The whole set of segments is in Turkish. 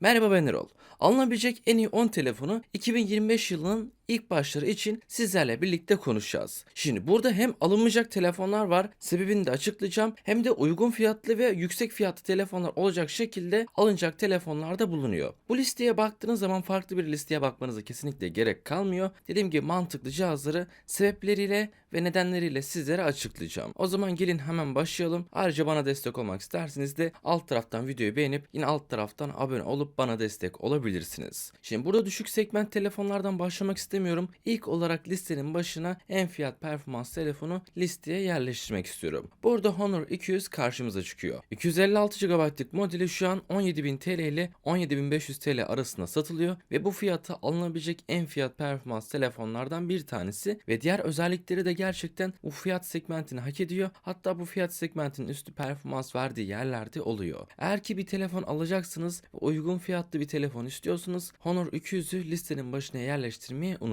Merhaba ben Erol. Alınabilecek en iyi 10 telefonu 2025 yılının ilk başları için sizlerle birlikte konuşacağız. Şimdi burada hem alınmayacak telefonlar var, sebebini de açıklayacağım. Hem de uygun fiyatlı ve yüksek fiyatlı telefonlar olacak şekilde alınacak telefonlar da bulunuyor. Bu listeye baktığınız zaman farklı bir listeye bakmanıza kesinlikle gerek kalmıyor. Dediğim gibi mantıklı cihazları sebepleriyle ve nedenleriyle sizlere açıklayacağım. O zaman gelin hemen başlayalım. Ayrıca bana destek olmak isterseniz de alt taraftan videoyu beğenip yine alt taraftan abone olup bana destek olabilirsiniz. Şimdi burada düşük segment telefonlardan başlamak istemiyorum. İlk olarak listenin başına en fiyat performans telefonu listeye yerleştirmek istiyorum. Burada Honor 200 karşımıza çıkıyor. 256 GB'lık modeli şu an 17.000 TL ile 17.500 TL arasında satılıyor ve bu fiyata alınabilecek en fiyat performans telefonlardan bir tanesi ve diğer özellikleri de gerçekten bu fiyat segmentini hak ediyor. Hatta bu fiyat segmentinin üstü performans verdiği yerlerde oluyor. Eğer ki bir telefon alacaksınız ve uygun fiyatlı bir telefon istiyorsanız Honor 200'ü listenin başına yerleştirmeyi unutmayın.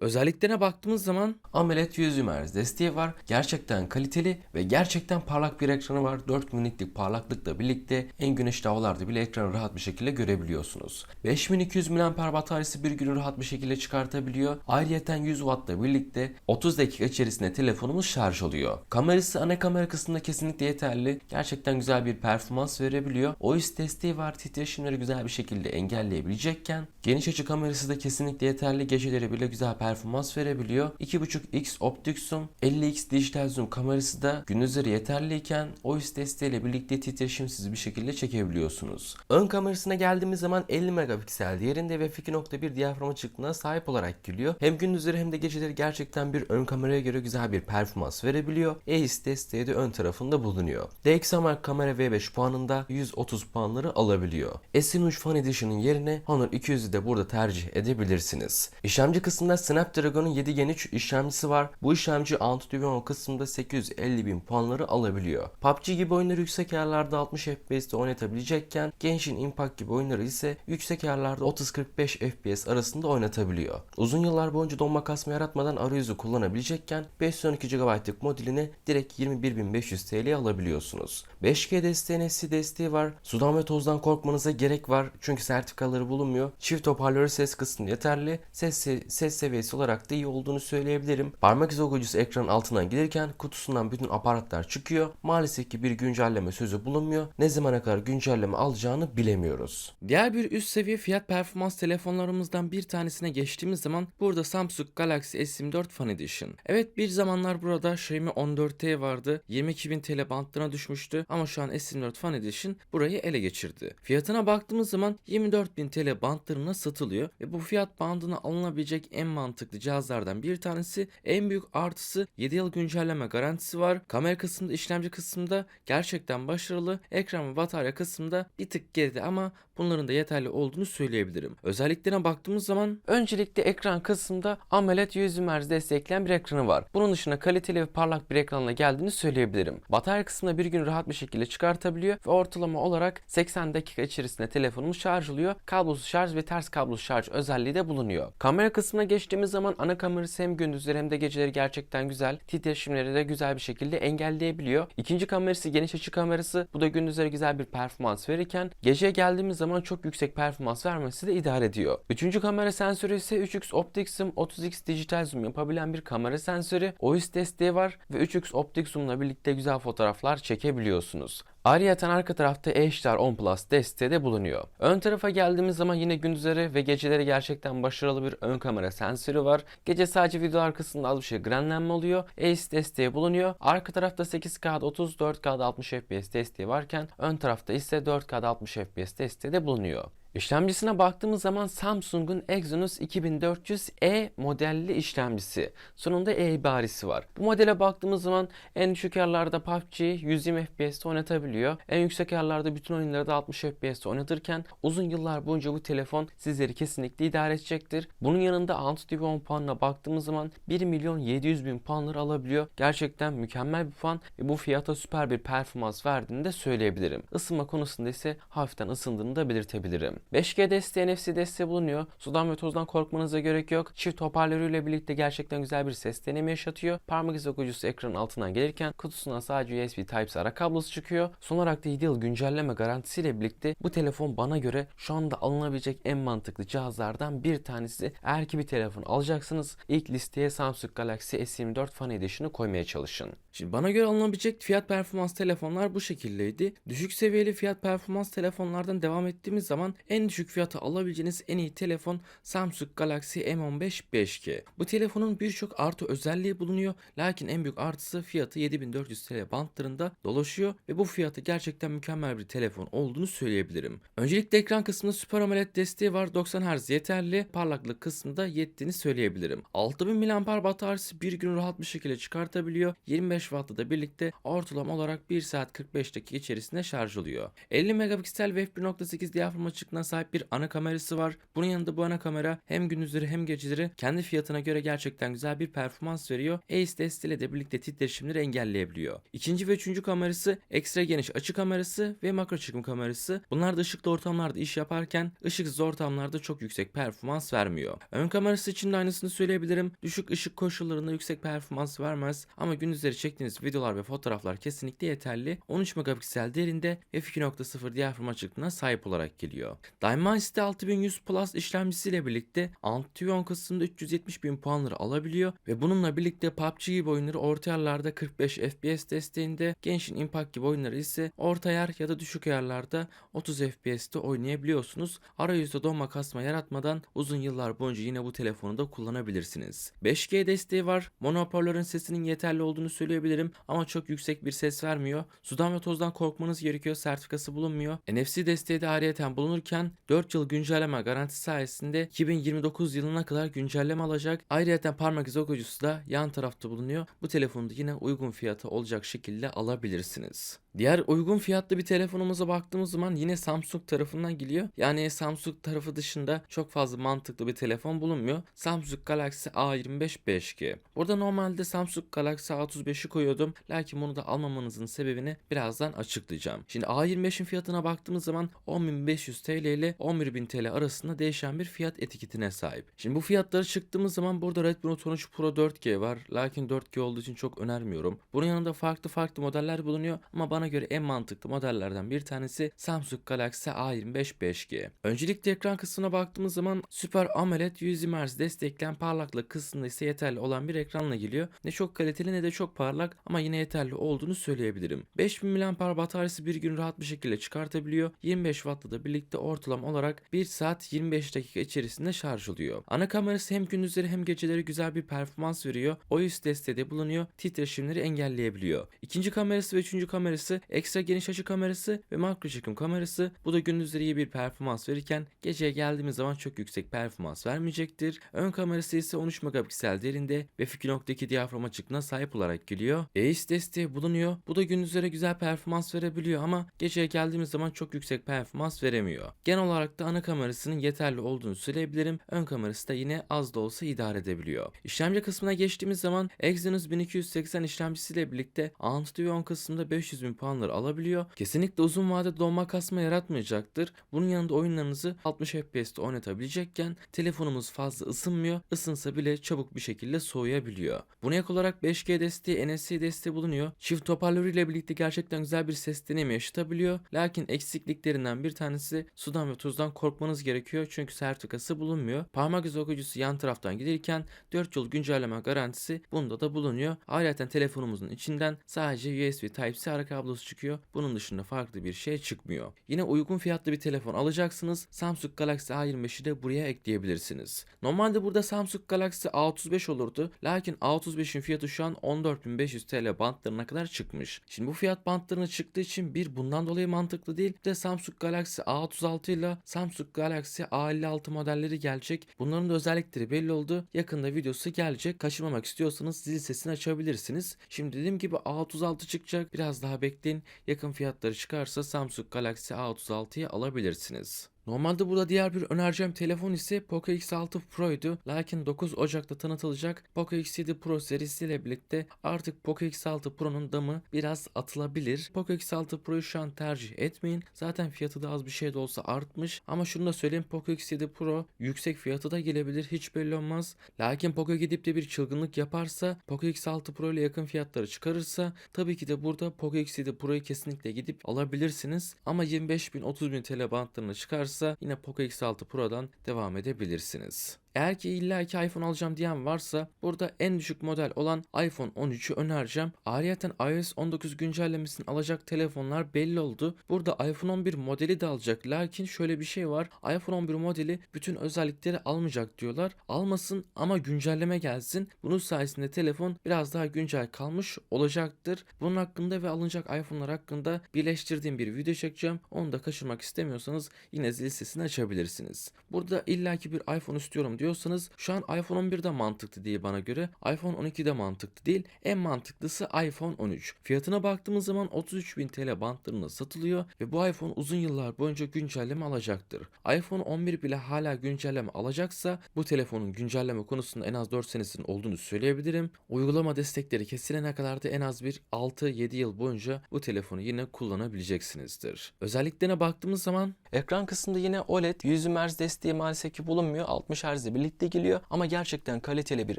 Özelliklerine baktığımız zaman AMOLED 100 Hz desteği var. Gerçekten kaliteli ve gerçekten parlak bir ekranı var. 4 miniklik parlaklıkla birlikte en güneşli havalarda bile ekranı rahat bir şekilde görebiliyorsunuz. 5200 mAh bataryası bir günü rahat bir şekilde çıkartabiliyor. Ayrıyeten 100 Watt'la birlikte 30 dakika içerisinde telefonumuz şarj oluyor. Kamerası ana kamera kısmında kesinlikle yeterli. Gerçekten güzel bir performans verebiliyor. OIS desteği var. Titreşimleri güzel bir şekilde engelleyebilecekken geniş açı kamerası da kesinlikle yeterli. Geceleri bile güzel performans verebiliyor. 2.5x optik zoom, 50x dijital zoom kamerası da gündüzleri yeterliyken OIS desteğiyle birlikte titreşimsiz bir şekilde çekebiliyorsunuz. Ön kamerasına geldiğimiz zaman 50 megapiksel diğerinde ve 2.1 diyafram açıklığına sahip olarak geliyor. Hem gündüzleri hem de geceleri gerçekten bir ön kameraya göre güzel bir performans verebiliyor. EIS desteği de ön tarafında bulunuyor. DxOMark kamera V5 puanında 130 puanları alabiliyor. S23 Fan Edition'ın yerine Honor 200'ü de burada tercih edebilirsiniz. İşlemci kısmında Snapdragon'un 7 Gen 3 işlemcisi var. Bu işlemci Antutu kısmında 850 bin puanları alabiliyor. PUBG gibi oyunları yüksek ayarlarda 60 FPS'te oynatabilecekken Genshin Impact gibi oyunları ise yüksek ayarlarda 30-45 FPS arasında oynatabiliyor. Uzun yıllar boyunca donma kasma yaratmadan arayüzü kullanabilecekken 512 GB'lık modelini direkt 21.500 TL'ye alabiliyorsunuz. 5G desteği NFC desteği var. Sudan ve tozdan korkmanıza gerek var çünkü sertifikaları bulunmuyor. Çift hoparlör ses kısmı yeterli. Ses, se- ses seviyesi olarak da iyi olduğunu söyleyebilirim. Parmak izi okuyucusu ekranın altından gelirken kutusundan bütün aparatlar çıkıyor. Maalesef ki bir güncelleme sözü bulunmuyor. Ne zamana kadar güncelleme alacağını bilemiyoruz. Diğer bir üst seviye fiyat performans telefonlarımızdan bir tanesine geçtiğimiz zaman burada Samsung Galaxy S24 Fan Edition. Evet bir zamanlar burada Xiaomi 14T vardı. 22.000 TL bantlarına düşmüştü ama şu an S24 Fan Edition burayı ele geçirdi. Fiyatına baktığımız zaman 24.000 TL bantlarına satılıyor ve bu fiyat bandına alınabilecek en mantıklı cihazlardan bir tanesi. En büyük artısı 7 yıl güncelleme garantisi var. Kamera kısmında işlemci kısmında gerçekten başarılı. Ekran ve batarya kısmında bir tık geride ama bunların da yeterli olduğunu söyleyebilirim. Özelliklerine baktığımız zaman öncelikle ekran kısmında AMOLED 100 Hz destekleyen bir ekranı var. Bunun dışında kaliteli ve parlak bir ekranla geldiğini söyleyebilirim. Batarya kısmında bir gün rahat bir şekilde çıkartabiliyor ve ortalama olarak 80 dakika içerisinde telefonumuz şarj oluyor. Kablosuz şarj ve ters kablosuz şarj özelliği de bulunuyor. Kamera kısmına geçtiğimiz zaman ana kamerası hem gündüzleri hem de geceleri gerçekten güzel. Titreşimleri de güzel bir şekilde engelleyebiliyor. İkinci kamerası geniş açı kamerası. Bu da gündüzleri güzel bir performans verirken geceye geldiğimiz zaman çok yüksek performans vermesi de idare ediyor. Üçüncü kamera sensörü ise 3x optik zoom, 30x dijital zoom yapabilen bir kamera sensörü. OIS desteği var ve 3x optik zoom'la birlikte güzel fotoğraflar çekebiliyorsunuz. Ayrıca arka tarafta HDR 10 Plus desteği de bulunuyor. Ön tarafa geldiğimiz zaman yine gündüzleri ve geceleri gerçekten başarılı bir ön kamera sensörü var. Gece sadece video arkasında az bir şey grenlenme oluyor. ACE desteği bulunuyor. Arka tarafta 8K'da 30, 4K'da 60 FPS desteği varken ön tarafta ise 4K'da 60 FPS desteği de bulunuyor. İşlemcisine baktığımız zaman Samsung'un Exynos 2400E modelli işlemcisi. Sonunda E ibaresi var. Bu modele baktığımız zaman en düşük ayarlarda PUBG 120 FPS'te oynatabiliyor. En yüksek ayarlarda bütün oyunları da 60 FPS'te oynatırken uzun yıllar boyunca bu telefon sizleri kesinlikle idare edecektir. Bunun yanında Antutu 10 puanına baktığımız zaman 1 milyon 700 bin puanları alabiliyor. Gerçekten mükemmel bir puan ve bu fiyata süper bir performans verdiğini de söyleyebilirim. Isınma konusunda ise hafiften ısındığını da belirtebilirim. 5G desteği, NFC desteği bulunuyor. Sudan ve tozdan korkmanıza gerek yok. Çift hoparlörüyle birlikte gerçekten güzel bir ses deneyimi yaşatıyor. Parmak izi okuyucusu ekranın altından gelirken kutusundan sadece USB Type-C ara kablosu çıkıyor. Son olarak da 7 yıl güncelleme garantisiyle birlikte bu telefon bana göre şu anda alınabilecek en mantıklı cihazlardan bir tanesi. Eğer ki bir telefon alacaksınız ilk listeye Samsung Galaxy S24 Fan Edition'ı koymaya çalışın. Şimdi bana göre alınabilecek fiyat performans telefonlar bu şekildeydi. Düşük seviyeli fiyat performans telefonlardan devam ettiğimiz zaman en düşük fiyata alabileceğiniz en iyi telefon Samsung Galaxy M15 5G. Bu telefonun birçok artı özelliği bulunuyor. Lakin en büyük artısı fiyatı 7400 TL bantlarında dolaşıyor ve bu fiyatı gerçekten mükemmel bir telefon olduğunu söyleyebilirim. Öncelikle ekran kısmında Super AMOLED desteği var. 90 Hz yeterli. Parlaklık kısmında yettiğini söyleyebilirim. 6000 mAh bataryası bir gün rahat bir şekilde çıkartabiliyor. 25 Watt'la da birlikte ortalama olarak 1 saat 45 dakika içerisinde şarj oluyor. 50 megapiksel ve f1.8 diyafram açıklığına sahip bir ana kamerası var. Bunun yanında bu ana kamera hem gündüzleri hem geceleri kendi fiyatına göre gerçekten güzel bir performans veriyor. Ace desteğiyle de birlikte titreşimleri engelleyebiliyor. İkinci ve üçüncü kamerası ekstra geniş açı kamerası ve makro çekim kamerası. Bunlar da ışıklı ortamlarda iş yaparken ışıksız ortamlarda çok yüksek performans vermiyor. Ön kamerası için de aynısını söyleyebilirim. Düşük ışık koşullarında yüksek performans vermez ama gündüzleri çektiğiniz videolar ve fotoğraflar kesinlikle yeterli. 13 megapiksel derinde f2.0 diyafram açıklığına sahip olarak geliyor. Dimensity 6100 Plus işlemcisiyle birlikte Antuyon kısmında 370 bin puanları alabiliyor ve bununla birlikte PUBG gibi oyunları orta ayarlarda 45 FPS desteğinde, Genshin Impact gibi oyunları ise orta ayar ya da düşük ayarlarda 30 FPS'te oynayabiliyorsunuz. Arayüzde donma kasma yaratmadan uzun yıllar boyunca yine bu telefonu da kullanabilirsiniz. 5G desteği var. Monoparlörün sesinin yeterli olduğunu söyleyebilirim ama çok yüksek bir ses vermiyor. Sudan ve tozdan korkmanız gerekiyor. Sertifikası bulunmuyor. NFC desteği de ayrıyeten bulunurken 4 yıl güncelleme garantisi sayesinde 2029 yılına kadar güncelleme alacak. Ayrıyeten parmak izi okuyucusu da yan tarafta bulunuyor. Bu telefonu yine uygun fiyata olacak şekilde alabilirsiniz. Diğer uygun fiyatlı bir telefonumuza baktığımız zaman yine Samsung tarafından geliyor. Yani Samsung tarafı dışında çok fazla mantıklı bir telefon bulunmuyor. Samsung Galaxy A25 5G. Burada normalde Samsung Galaxy A35'i koyuyordum. Lakin bunu da almamanızın sebebini birazdan açıklayacağım. Şimdi A25'in fiyatına baktığımız zaman 10.500 TL ile 11.000 TL arasında değişen bir fiyat etiketine sahip. Şimdi bu fiyatları çıktığımız zaman burada Redmi Note 13 Pro 4G var. Lakin 4G olduğu için çok önermiyorum. Bunun yanında farklı farklı modeller bulunuyor ama bana göre en mantıklı modellerden bir tanesi Samsung Galaxy A25 5G. Öncelikle ekran kısmına baktığımız zaman Super AMOLED 120 Hz destekleyen parlaklık kısmında ise yeterli olan bir ekranla geliyor. Ne çok kaliteli ne de çok parlak ama yine yeterli olduğunu söyleyebilirim. 5000 mAh bataryası bir gün rahat bir şekilde çıkartabiliyor. 25 Watt'la da birlikte ortalama olarak 1 saat 25 dakika içerisinde şarj oluyor. Ana kamerası hem gündüzleri hem geceleri güzel bir performans veriyor. OIS desteği de bulunuyor. Titreşimleri engelleyebiliyor. İkinci kamerası ve üçüncü kamerası ekstra geniş açı kamerası ve makro çekim kamerası. Bu da gündüzleri iyi bir performans verirken geceye geldiğimiz zaman çok yüksek performans vermeyecektir. Ön kamerası ise 13 megapiksel derinde ve f2.2 diyafram açıklığına sahip olarak geliyor. EIS desteği bulunuyor. Bu da gündüzlere güzel performans verebiliyor ama geceye geldiğimiz zaman çok yüksek performans veremiyor. Genel olarak da ana kamerasının yeterli olduğunu söyleyebilirim. Ön kamerası da yine az da olsa idare edebiliyor. İşlemci kısmına geçtiğimiz zaman Exynos 1280 işlemcisiyle birlikte Antutu kısmında 500 bin puanları alabiliyor. Kesinlikle uzun vadede donma kasma yaratmayacaktır. Bunun yanında oyunlarınızı 60 FPS'te oynatabilecekken telefonumuz fazla ısınmıyor. Isınsa bile çabuk bir şekilde soğuyabiliyor. Buna ek olarak 5G desteği, NFC desteği bulunuyor. Çift hoparlörüyle birlikte gerçekten güzel bir ses deneyimi yaşatabiliyor. Lakin eksikliklerinden bir tanesi sudan ve tuzdan korkmanız gerekiyor çünkü sertifikası bulunmuyor. Parmak izi okuyucusu yan taraftan gelirken 4 yıl güncelleme garantisi bunda da bulunuyor. Ayrıca telefonumuzun içinden sadece USB Type-C ara kablosu çıkıyor. Bunun dışında farklı bir şey çıkmıyor. Yine uygun fiyatlı bir telefon alacaksınız. Samsung Galaxy A25'i de buraya ekleyebilirsiniz. Normalde burada Samsung Galaxy A35 olurdu. Lakin A35'in fiyatı şu an 14.500 TL bantlarına kadar çıkmış. Şimdi bu fiyat bantlarına çıktığı için bir bundan dolayı mantıklı değil. Bir de Samsung Galaxy A36 ile Samsung Galaxy A56 modelleri gelecek. Bunların da özellikleri belli oldu. Yakında videosu gelecek. Kaçırmamak istiyorsanız zil sesini açabilirsiniz. Şimdi dediğim gibi A36 çıkacak. Biraz daha bekleyin. Yakın fiyatları çıkarsa Samsung Galaxy A36'yı alabilirsiniz. Normalde burada diğer bir önereceğim telefon ise Poco X6 Pro'ydu. Lakin 9 Ocak'ta tanıtılacak Poco X7 Pro serisiyle birlikte artık Poco X6 Pro'nun damı biraz atılabilir. Poco X6 Pro'yu şu an tercih etmeyin. Zaten fiyatı da az bir şey de olsa artmış. Ama şunu da söyleyeyim Poco X7 Pro yüksek fiyatı da gelebilir. Hiç belli olmaz. Lakin Poco gidip de bir çılgınlık yaparsa Poco X6 Pro ile yakın fiyatları çıkarırsa tabii ki de burada Poco X7 Pro'yu kesinlikle gidip alabilirsiniz. Ama 25 bin 30 bin TL bantlarına çıkarsa yine Poco X6 Pro'dan devam edebilirsiniz. Eğer ki illa ki iPhone alacağım diyen varsa burada en düşük model olan iPhone 13'ü önereceğim. Ayrıca iOS 19 güncellemesini alacak telefonlar belli oldu. Burada iPhone 11 modeli de alacak. Lakin şöyle bir şey var. iPhone 11 modeli bütün özellikleri almayacak diyorlar. Almasın ama güncelleme gelsin. Bunun sayesinde telefon biraz daha güncel kalmış olacaktır. Bunun hakkında ve alınacak iPhone'lar hakkında birleştirdiğim bir video çekeceğim. Onu da kaçırmak istemiyorsanız yine zil sesini açabilirsiniz. Burada illaki bir iPhone istiyorum diyorsanız şu an iPhone 11 de mantıklı değil bana göre. iPhone 12 de mantıklı değil. En mantıklısı iPhone 13. Fiyatına baktığımız zaman 33.000 TL bantlarında satılıyor ve bu iPhone uzun yıllar boyunca güncelleme alacaktır. iPhone 11 bile hala güncelleme alacaksa bu telefonun güncelleme konusunda en az 4 senesinin olduğunu söyleyebilirim. Uygulama destekleri kesilene kadar da en az bir 6-7 yıl boyunca bu telefonu yine kullanabileceksinizdir. Özelliklerine baktığımız zaman ekran kısmında yine OLED 100 Hz desteği maalesef ki bulunmuyor. 60 Hz birlikte geliyor ama gerçekten kaliteli bir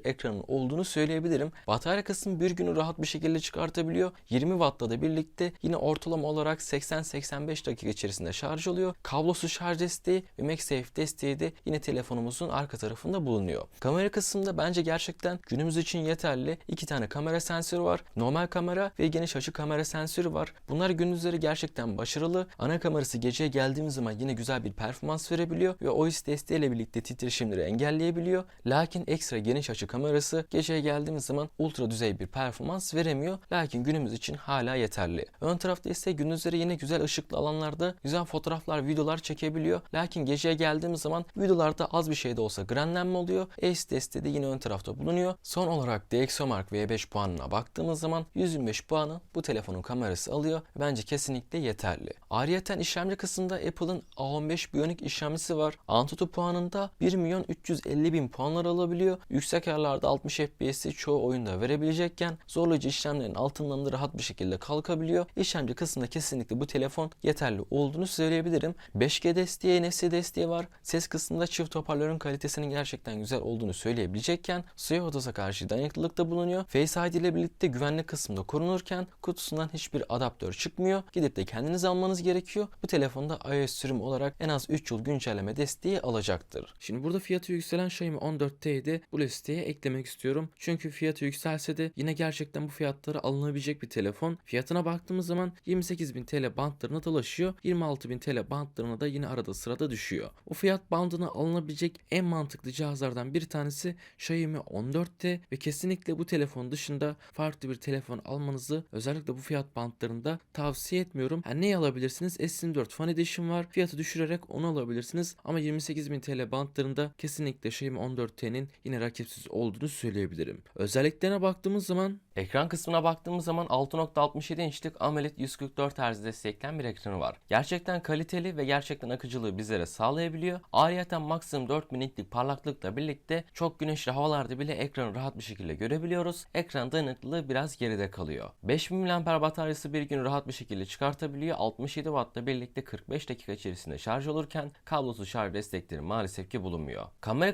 ekranın olduğunu söyleyebilirim. Batarya kısmı bir günü rahat bir şekilde çıkartabiliyor. 20 Watt'la da birlikte yine ortalama olarak 80-85 dakika içerisinde şarj oluyor. Kablosuz şarj desteği ve MagSafe desteği de yine telefonumuzun arka tarafında bulunuyor. Kamera kısmında bence gerçekten günümüz için yeterli. İki tane kamera sensörü var. Normal kamera ve geniş açı kamera sensörü var. Bunlar gündüzleri gerçekten başarılı. Ana kamerası geceye geldiğimiz zaman yine güzel bir performans verebiliyor ve OIS desteğiyle birlikte titreşimleri engelleyebiliyor. Lakin ekstra geniş açı kamerası geceye geldiğimiz zaman ultra düzey bir performans veremiyor. Lakin günümüz için hala yeterli. Ön tarafta ise gündüzleri yine güzel ışıklı alanlarda güzel fotoğraflar, videolar çekebiliyor. Lakin geceye geldiğimiz zaman videolarda az bir şey de olsa grenlenme oluyor. Ace desteği de yine ön tarafta bulunuyor. Son olarak DxOMark V5 puanına baktığımız zaman 125 puanı bu telefonun kamerası alıyor. Bence kesinlikle yeterli. Ayrıyeten işlemci kısmında Apple'ın A15 Bionic işlemcisi var. Antutu puanında 1 milyon 350 bin puanlar alabiliyor. Yüksek ayarlarda 60 FPS'i çoğu oyunda verebilecekken zorlayıcı işlemlerin altından da rahat bir şekilde kalkabiliyor. İşlemci kısmında kesinlikle bu telefon yeterli olduğunu söyleyebilirim. 5G desteği, NFC desteği var. Ses kısmında çift hoparlörün kalitesinin gerçekten güzel olduğunu söyleyebilecekken suya odasa karşı dayanıklılıkta bulunuyor. Face ID ile birlikte güvenlik kısmında korunurken kutusundan hiçbir adaptör çıkmıyor. Gidip de kendiniz almanız gerekiyor. Bu telefonda iOS sürüm olarak en az 3 yıl güncelleme desteği alacaktır. Şimdi burada fiyatı yükselen Xiaomi 14T'yi de bu listeye eklemek istiyorum. Çünkü fiyatı yükselse de yine gerçekten bu fiyatlara alınabilecek bir telefon. Fiyatına baktığımız zaman 28.000 TL bantlarına dolaşıyor. 26.000 TL bantlarına da yine arada sırada düşüyor. O fiyat bandına alınabilecek en mantıklı cihazlardan bir tanesi Xiaomi 14T ve kesinlikle bu telefon dışında farklı bir telefon almanızı özellikle bu fiyat bantlarında tavsiye etmiyorum. Yani neyi alabilirsiniz? S24 Fan Edition var. Fiyatı düşürerek onu alabilirsiniz. Ama 28.000 TL bantlarında kesinlikle Xiaomi 14T'nin yine rakipsiz olduğunu söyleyebilirim. Özelliklerine baktığımız zaman Ekran kısmına baktığımız zaman 6.67 inçlik AMOLED 144 Hz destekleyen bir ekranı var. Gerçekten kaliteli ve gerçekten akıcılığı bizlere sağlayabiliyor. Ayrıca maksimum 4000 nitlik parlaklıkla birlikte çok güneşli havalarda bile ekranı rahat bir şekilde görebiliyoruz. Ekran dayanıklılığı biraz geride kalıyor. 5000 mAh bataryası bir gün rahat bir şekilde çıkartabiliyor. 67 Watt'la birlikte 45 dakika içerisinde şarj olurken kablosuz şarj destekleri maalesef ki bulunmuyor.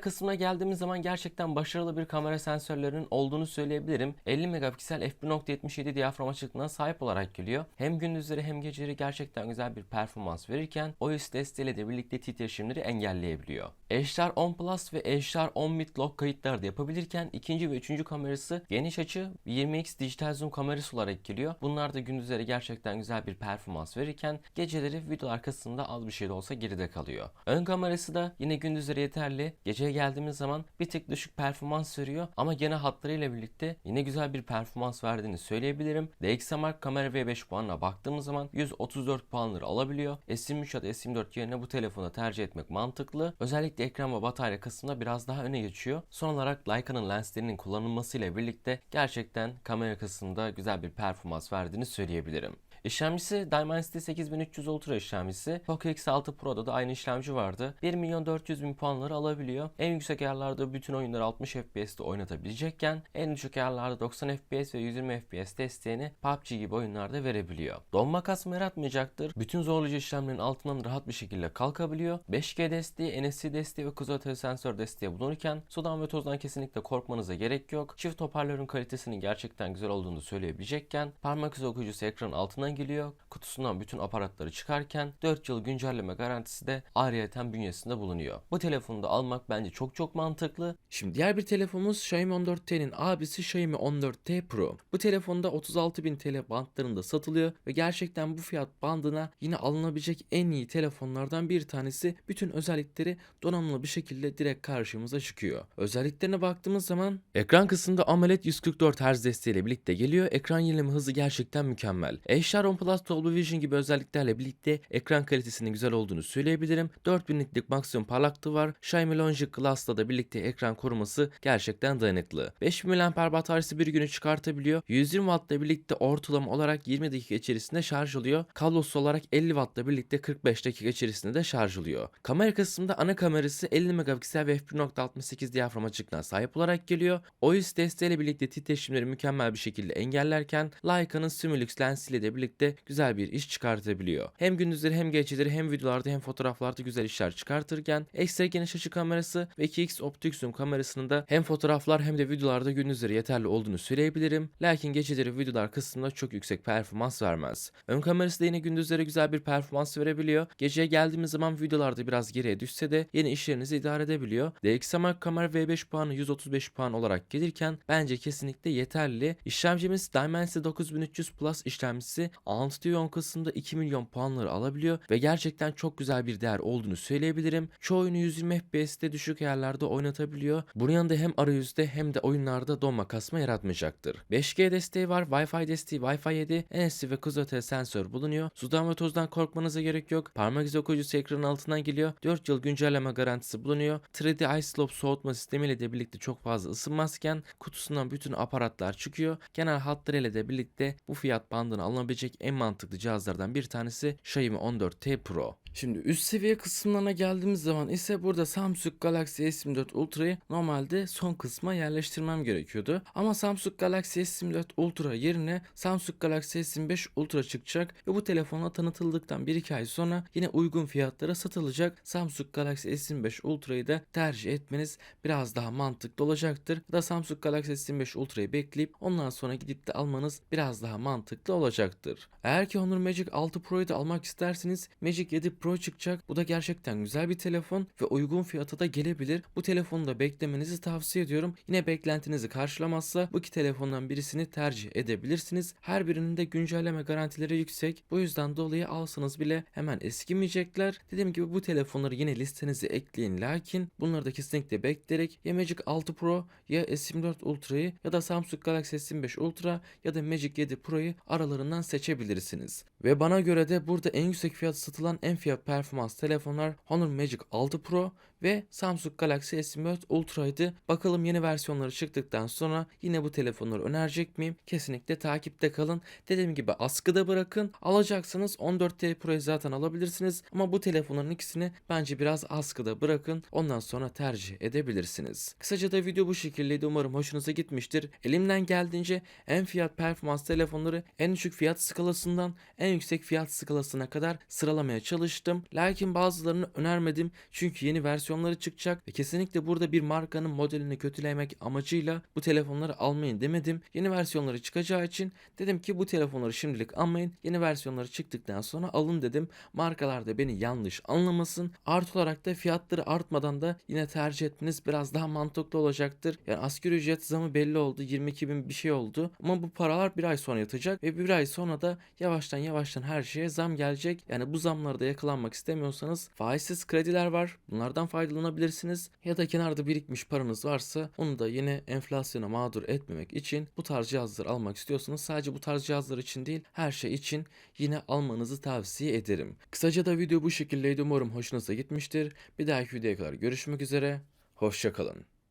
Kısmına geldiğimiz zaman gerçekten başarılı bir kamera sensörlerinin olduğunu söyleyebilirim. 50 megapiksel f1.77 diyafram açıklığına sahip olarak geliyor. Hem gündüzleri hem geceleri gerçekten güzel bir performans verirken OIS desteğiyle de birlikte titreşimleri engelleyebiliyor. HDR10 Plus ve HDR10 bit log kayıtları da yapabilirken ikinci ve üçüncü kamerası geniş açı 20x dijital zoom kamerası olarak geliyor. Bunlar da gündüzleri gerçekten güzel bir performans verirken geceleri video arkasında az bir şey de olsa geride kalıyor. Ön kamerası da yine gündüzleri yeterli. Geceye geldiğimiz zaman bir tık düşük performans veriyor ama gene hatlarıyla birlikte yine güzel bir performans verdiğini söyleyebilirim. DxOMark kamera V5 puanına baktığımız zaman 134 puanları alabiliyor. S23 ya da S24 yerine bu telefonu tercih etmek mantıklı. Özellikle ekran ve batarya kısmında biraz daha öne geçiyor. Son olarak Leica'nın lenslerinin kullanılmasıyla birlikte gerçekten kamera kısmında güzel bir performans verdiğini söyleyebilirim. İşlemcisi Dimensity 8300 Ultra işlemcisi. Poco X6 Pro'da da aynı işlemci vardı. 1 milyon 400 bin puanları alabiliyor. En yüksek ayarlarda bütün oyunları 60 FPS'te oynatabilecekken en düşük ayarlarda 90 FPS ve 120 FPS desteğini PUBG gibi oyunlarda verebiliyor. Donma kasma yaratmayacaktır. Bütün zorlayıcı işlemlerin altından rahat bir şekilde kalkabiliyor. 5G desteği, NFC desteği ve kuzey ötesi sensör desteği bulunurken sudan ve tozdan kesinlikle korkmanıza gerek yok. Çift hoparlörün kalitesinin gerçekten güzel olduğunu söyleyebilecekken parmak izi okuyucusu ekranın altından geliyor. Kutusundan bütün aparatları çıkarken 4 yıl güncelleme garantisi de ayrıyeten bünyesinde bulunuyor. Bu telefonu da almak bence çok çok mantıklı. Şimdi diğer bir telefonumuz Xiaomi 14T'nin abisi Xiaomi 14T Pro. Bu telefonda 36.000 TL bantlarında satılıyor ve gerçekten bu fiyat bandına yine alınabilecek en iyi telefonlardan bir tanesi. Bütün özellikleri donanımlı bir şekilde direkt karşımıza çıkıyor. Özelliklerine baktığımız zaman ekran kısmında AMOLED 144 Hz desteğiyle birlikte geliyor. Ekran yenileme hızı gerçekten mükemmel. HDR 10 Plus Dolby Vision gibi özelliklerle birlikte ekran kalitesinin güzel olduğunu söyleyebilirim. 4000 nitlik maksimum parlaklığı var. Xiaomi Logic Glass'la da birlikte ekran koruması gerçekten dayanıklı. 5000 mAh bataryası bir günü çıkartabiliyor. 120 Watt'la birlikte ortalama olarak 20 dakika içerisinde şarj oluyor. Kablosuz olarak 50 Watt'la birlikte 45 dakika içerisinde de şarj oluyor. Kamera kısmında ana kamerası 50 megapiksel ve f1.68 diyafram açıklığına sahip olarak geliyor. OIS desteğiyle birlikte titreşimleri mükemmel bir şekilde engellerken Leica'nın Simulux lensiyle de birlikte güzel bir iş çıkartabiliyor. Hem gündüzleri hem geceleri hem videolarda hem fotoğraflarda güzel işler çıkartırken ekstra geniş açı kamerası ve 2x optik zoom kamerasının da hem fotoğraflar hem de videolarda gündüzleri yeterli olduğunu söyleyebilirim. Lakin geceleri videolar kısmında çok yüksek performans vermez. Ön kamerası da yine gündüzleri güzel bir performans verebiliyor. Geceye geldiğimiz zaman videolarda biraz geriye düşse de yine işlerinizi idare edebiliyor. DxOMark kamera V5 puanı 135 puan olarak gelirken bence kesinlikle yeterli. İşlemcimiz Dimensity 9300 Plus işlemcisi Antutu Ion kısmında 2 milyon puanları alabiliyor ve gerçekten çok güzel bir değer olduğunu söyleyebilirim. Çoğu oyunu 120 FPS'te düşük ayarlarda oynatabiliyor. Bunun yanında hem arayüzde hem de oyunlarda donma kasma yaratmayacaktır. 5G desteği var, Wi-Fi desteği, Wi-Fi 7, NFC ve kuzey sensör bulunuyor. Sudan ve tozdan korkmanıza gerek yok. Parmak izi okuyucusu ekranın altından geliyor. 4 yıl güncelleme garantisi bulunuyor. 3D iSlope soğutma sistemiyle de birlikte çok fazla ısınmazken kutusundan bütün aparatlar çıkıyor. Genel hatlarıyla de birlikte bu fiyat bandına alınabilecek en mantıklı cihazlardan bir tanesi Xiaomi 14T Pro. Şimdi üst seviye kısımlarına geldiğimiz zaman ise burada Samsung Galaxy S24 Ultra'yı normalde son kısma yerleştirmem gerekiyordu. Ama Samsung Galaxy S24 Ultra yerine Samsung Galaxy S25 Ultra çıkacak ve bu telefonla tanıtıldıktan 1-2 ay sonra yine uygun fiyatlara satılacak. Samsung Galaxy S25 Ultra'yı da tercih etmeniz biraz daha mantıklı olacaktır. Ya da Samsung Galaxy S25 Ultra'yı bekleyip ondan sonra gidip de almanız biraz daha mantıklı olacaktır. Eğer ki Honor Magic 6 Pro'yu da almak isterseniz Magic 7 Pro çıkacak. Bu da gerçekten güzel bir telefon ve uygun fiyata da gelebilir. Bu telefonu da beklemenizi tavsiye ediyorum. Yine beklentinizi karşılamazsa bu iki telefondan birisini tercih edebilirsiniz. Her birinin de güncelleme garantileri yüksek. Bu yüzden dolayı alsanız bile hemen eskimeyecekler. Dediğim gibi bu telefonları yine listenize ekleyin lakin bunları da kesinlikle bekleyerek ya Magic 6 Pro ya S24 Ultra'yı ya da Samsung Galaxy S25 Ultra ya da Magic 7 Pro'yu aralarından seçebilirsiniz. Ve bana göre de burada en yüksek fiyat satılan en fiyat performans telefonlar Honor Magic 6 Pro ve Samsung Galaxy S24 Ultra'ydı. Bakalım yeni versiyonları çıktıktan sonra yine bu telefonları önerecek miyim? Kesinlikle takipte kalın. Dediğim gibi askıda bırakın. Alacaksanız 14T Pro'yu zaten alabilirsiniz. Ama bu telefonların ikisini bence biraz askıda bırakın. Ondan sonra tercih edebilirsiniz. Kısaca da video bu şekildeydi. Umarım hoşunuza gitmiştir. Elimden geldiğince en fiyat performans telefonları en düşük fiyat skalasından en yüksek fiyat skalasına kadar sıralamaya çalıştım. Lakin bazılarını önermedim. Çünkü yeni versiyonları çıkacak ve kesinlikle burada bir markanın modelini kötülemek amacıyla bu telefonları almayın demedim. Yeni versiyonları çıkacağı için dedim ki bu telefonları şimdilik almayın. Yeni versiyonları çıktıktan sonra alın dedim. Markalar da beni yanlış anlamasın. Artı olarak da fiyatları artmadan da yine tercih etmeniz biraz daha mantıklı olacaktır. Yani asgari ücret zamı belli oldu. 22 bin bir şey oldu. Ama bu paralar bir ay sonra yatacak ve bir ay sonra da yavaştan yavaştan her şeye zam gelecek. Yani bu zamlarda yakalanmak istemiyorsanız faizsiz krediler var. Bunlardan faydalanabilirsiniz. Ya da kenarda birikmiş paranız varsa onu da yine enflasyona mağdur etmemek için bu tarz cihazları almak istiyorsanız sadece bu tarz cihazlar için değil her şey için yine almanızı tavsiye ederim. Kısaca da video bu şekildeydi. Umarım hoşunuza gitmiştir. Bir dahaki videoya kadar görüşmek üzere. Hoşçakalın.